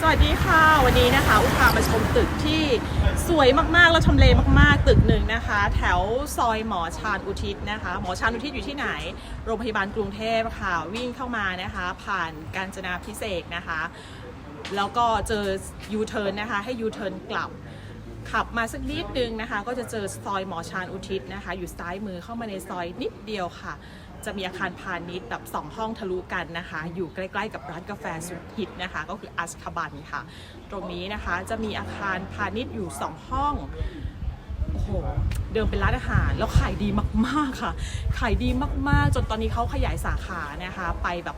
สวัสดีค่ะ วันนี้นะคะ อุพามาชมตึกที่สวยมากๆ แล้วทำเลมากๆ ตึกหนึ่งนะคะ แถวซอยหมอชาญอุทิศนะคะ หมอชาญอุทิศอยู่ที่ไหน โรงพยาบาลกรุงเทพค่ะ วิ่งเข้ามานะคะ ผ่านกาญจนาพิเศษนะคะ แล้วก็เจอยูเทิร์นนะคะ ให้ยูเทิร์นกลับขับมาสักนิดนึงนะคะ ก็จะเจอซอยหมอชาญอุทิศนะคะ อยู่ซ้ายมือเข้ามาในซอยนิดเดียวค่ะ จะมีอาคารพาณิชย์แบบสองห้องทะลุกันนะคะ อยู่ใกล้ๆกับร้านกาแฟสุดฮิตนะคะ ก็คืออัสคาบันค่ะ ตรงนี้นะคะจะมีอาคารพาณิชย์อยู่สองห้อง โอ้โหเดิมเป็นร้านอาหารแล้วขายดีมากๆค่ะ ขายดีมากๆ จนตอนนี้เขาขยายสาขานะคะ ไปแบบ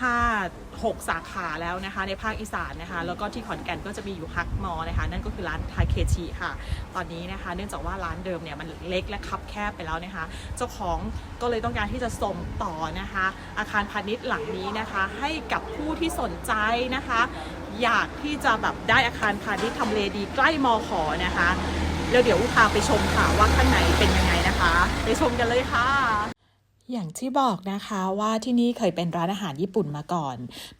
5 6 สาขาแล้วนะคะ ในภาคอีสานนะคะ แล้วก็ที่ขอนแก่นก็จะมีอยู่ฮักมอนะคะ นั่นก็คือร้านทาเคชิค่ะ ตอนนี้นะคะ เนื่องจากว่าร้านเดิมเนี่ยมันเล็กและคับแคบไปแล้วนะคะ เจ้าของก็เลยต้องการที่จะส่งต่อนะคะ อาคารพาณิชย์หลังนี้นะคะ ให้กับผู้ที่สนใจนะคะ อยากที่จะแบบได้อาคารพาณิชย์ทำเลดีใกล้มอขอนะคะ แล้วเดี๋ยวอุพาไปชมค่ะว่าข้างในเป็นยังไงนะคะ ไปชมกันเลยค่ะ อย่างที่บอกนะคะว่าที่นี่เคยเป็นร้านอาหารญี่ปุ่นมาก่อน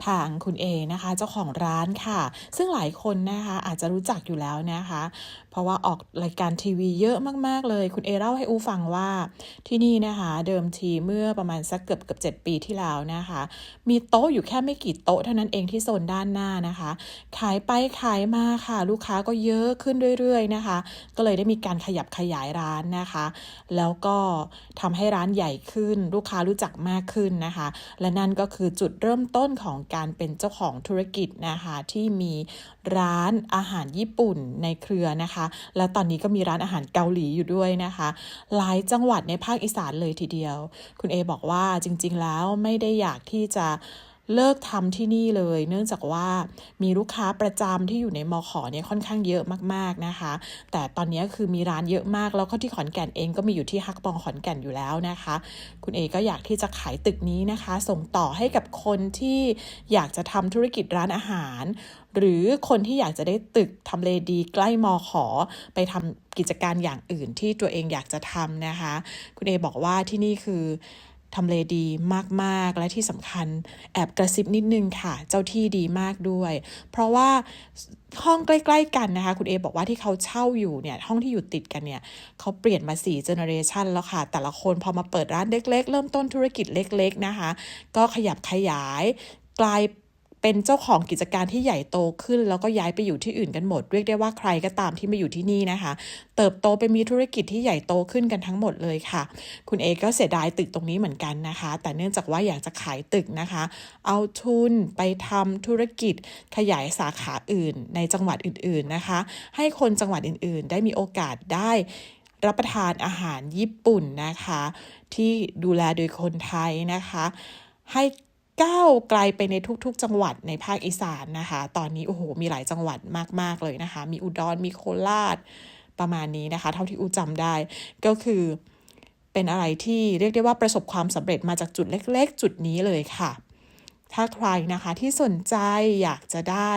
ทางคุณเอนะคะ เจ้าของร้านค่ะ ซึ่งหลายคนนะคะ อาจจะรู้จักอยู่แล้วนะคะ เพราะว่าออกรายการทีวีเยอะมากๆเลย คุณเอเล่าให้อูฟังว่าที่นี่นะคะ เดิมทีเมื่อประมาณสักเกือบเกือบเจ็ดปีที่แล้วนะคะ มีโต๊ะอยู่แค่ไม่กี่โต๊ะเท่านั้นเองที่โซนด้านหน้านะคะ ขายไปขายมาค่ะ ลูกค้าก็เยอะขึ้นเรื่อยๆนะคะ ก็เลยได้มีการขยับขยายร้านนะคะ แล้วก็ทำให้ร้านใหญ่ขึ้นลูกค้ารู้จักมากขึ้นนะคะ และนั่นก็คือจุดเริ่มต้นของการเป็นเจ้าของธุรกิจนะคะที่มีร้านอาหารญี่ปุ่นในเครือนะคะ และตอนนี้ก็มีร้านอาหารเกาหลีอยู่ด้วยนะคะ หลายจังหวัดในภาคอีสานเลยทีเดียว คุณเอบอกว่าจริง ๆ แล้วไม่ได้อยากที่จะ เลิกทำที่นี่เลย เนื่องจากว่ามีลูกค้าประจำที่อยู่ในมอขอเนี่ยค่อนข้างเยอะมากๆนะคะ แต่ตอนนี้คือมีร้านเยอะมากแล้วก็ที่ขอนแก่นเองก็มีอยู่ที่ฮักปองขอนแก่นอยู่แล้วนะคะ คุณเอก็อยากที่จะขายตึกนี้นะคะ ส่งต่อให้กับคนที่อยากจะทำธุรกิจร้านอาหาร หรือคนที่อยากจะได้ตึกทำเลดีใกล้มอขอไปทำกิจการอย่างอื่นที่ตัวเองอยากจะทำนะคะ คุณเอบอกว่าที่นี่คือ ทำเลดีมากๆ และที่สำคัญแอบกระซิบนิดนึงค่ะ เจ้าที่ดีมากด้วย เพราะว่าห้องใกล้ๆกันนะคะ คุณเอบอกว่าที่เขาเช่าอยู่เนี่ย ห้องที่อยู่ติดกันเนี่ยเขาเปลี่ยนมา4เจเนอเรชันแล้วค่ะ แต่ละคนพอมาเปิดร้านเล็ก ๆ เริ่มต้นธุรกิจเล็ก ๆ นะคะ ก็ขยับขยายกลาย เป็นเจ้าของกิจการที่ใหญ่โตขึ้น แล้วก็ย้ายไปอยู่ที่อื่นกันหมด เรียกได้ว่าใครก็ตามที่มาอยู่ที่นี่นะคะ เติบโตไปมีธุรกิจที่ใหญ่โตขึ้นกันทั้งหมดเลยค่ะ คุณเอก็เสียดายตึกตรงนี้เหมือนกันนะคะ แต่เนื่องจากว่าอยากจะขายตึกนะคะ เอาทุนไปทำธุรกิจขยายสาขาอื่น ในจังหวัดอื่นๆนะคะ ให้คนจังหวัดอื่นๆ ได้มีโอกาสได้รับประทานอาหารญี่ปุ่นนะคะ ที่ดูแลโดยคนไทยนะคะ ให้ ก้าวไกลไปในทุกๆ จังหวัดในภาคอีสานนะคะ ตอนนี้โอ้โหมีหลายจังหวัดมากๆเลยนะคะ มีอุดรมีโคราชประมาณนี้นะคะ เท่าที่อูจำได้ก็คือเป็นอะไรที่เรียกได้ว่าประสบความสำเร็จมาจากจุดเล็ก ๆ จุดนี้เลยค่ะ ถ้าใครนะคะที่สนใจอยากจะได้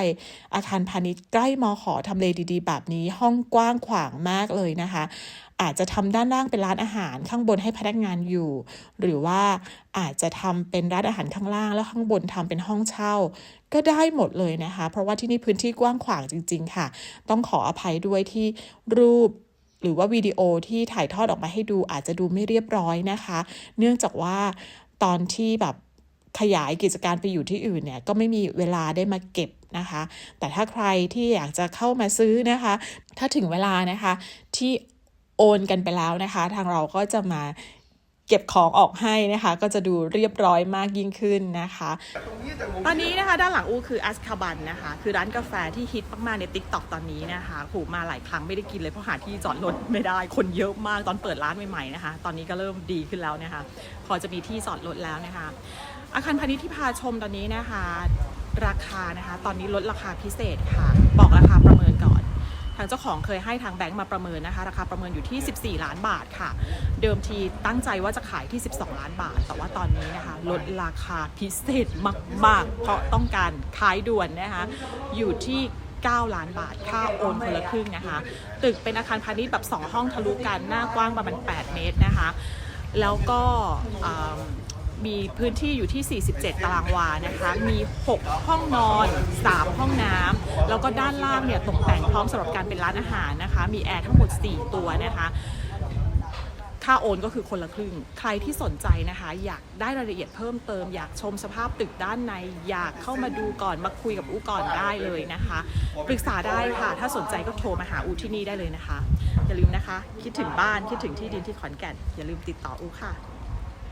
อาคารพาณิชย์ใกล้มอขอทำเลดีๆ แบบนี้ห้องกว้างขวางมากเลยนะคะ อาจจะทำด้านล่างเป็นร้านอาหารข้างบนให้พนักงานอยู่ หรือว่าอาจจะทำเป็นร้านอาหารข้างล่าง แล้วข้างบนทำเป็นห้องเช่า ก็ได้หมดเลยนะคะ เพราะว่าที่นี่พื้นที่กว้างขวางจริง ๆ ค่ะ ต้องขออภัยด้วยที่รูปหรือว่าวิดีโอที่ถ่ายทอดออกมาให้ดูอาจจะดูไม่เรียบร้อยนะคะ เนื่องจากว่าตอนที่แบบ ขยายกิจการไปอยู่ที่อื่นเนี่ยก็ไม่มีเวลาได้มาเก็บนะคะ แต่ถ้าใครที่อยากจะเข้ามาซื้อนะคะ ถ้าถึงเวลานะคะที่โอนกันไปแล้วนะคะ ทางเราก็จะมาเก็บของออกให้นะคะ ก็จะดูเรียบร้อยมากยิ่งขึ้นนะคะ ตอนนี้นะคะด้านหลังอูคืออัสคาบันนะคะ คือร้านกาแฟที่ฮิตมากๆใน t ิ k t o k ตอนนี้นะคะผูมาหลายครั้งไม่ได้กินเลยเพราะหาที่จอดรถไม่ได้คนเยอะมากตอนเปิดร้านใหม่ๆนะคะ ตอนนี้ก็เริ่มดีขึ้นแล้วนะคะ พอจะมีที่จอดรถแล้วนะคะ อาคารพาณิชย์ที่พาชมตอนนี้นะคะ ราคานะคะ ตอนนี้ลดราคาพิเศษค่ะ บอกราคาประเมินก่อน ทางเจ้าของเคยให้ทางแบงก์มาประเมินนะคะ ราคาประเมินอยู่ที่ 14 ล้านบาทค่ะ เดิมทีตั้งใจว่าจะขายที่ 12 ล้านบาท แต่ว่าตอนนี้นะคะ ลดราคาพิเศษมากๆเพราะต้องการขายด่วนนะคะ อยู่ที่9 ล้านบาท ค่าโอนคนละครึ่งนะคะ ตึกเป็นอาคารพาณิชย์แบบ 2 ห้องทะลุกัน หน้ากว้างประมาณ 8 เมตรนะคะ แล้วก็ มีพื้นที่อยู่ที่ 47 ตารางวานะคะ มี 6 ห้องนอน 3 ห้องน้แล้วก็ด้านล่างเนี่ยตกแต่งพร้อมสำหรับการเป็นร้านอาหารนะคะ มีแอร์ทั้งหมด 4 ตัวนะคะค่าโอนก็คือคนละครึ่ง ใครที่สนใจนะคะ อยากได้รายละเอียดเพิ่มเติม อยากชมสภาพตึกด้านใน อยากเข้ามาดูก่อน มาคุยกับอูก่อนได้เลยนะคะ ปรึกษาได้ค่ะ ถ้าสนใจก็โทรมาหาอูที่นี่ได้เลยนะคะ อย่าลืมนะคะ คิดถึงบ้าน คิดถึงที่ดินที่ขอนแก่น อย่าลืมติดต่ออูค่ะ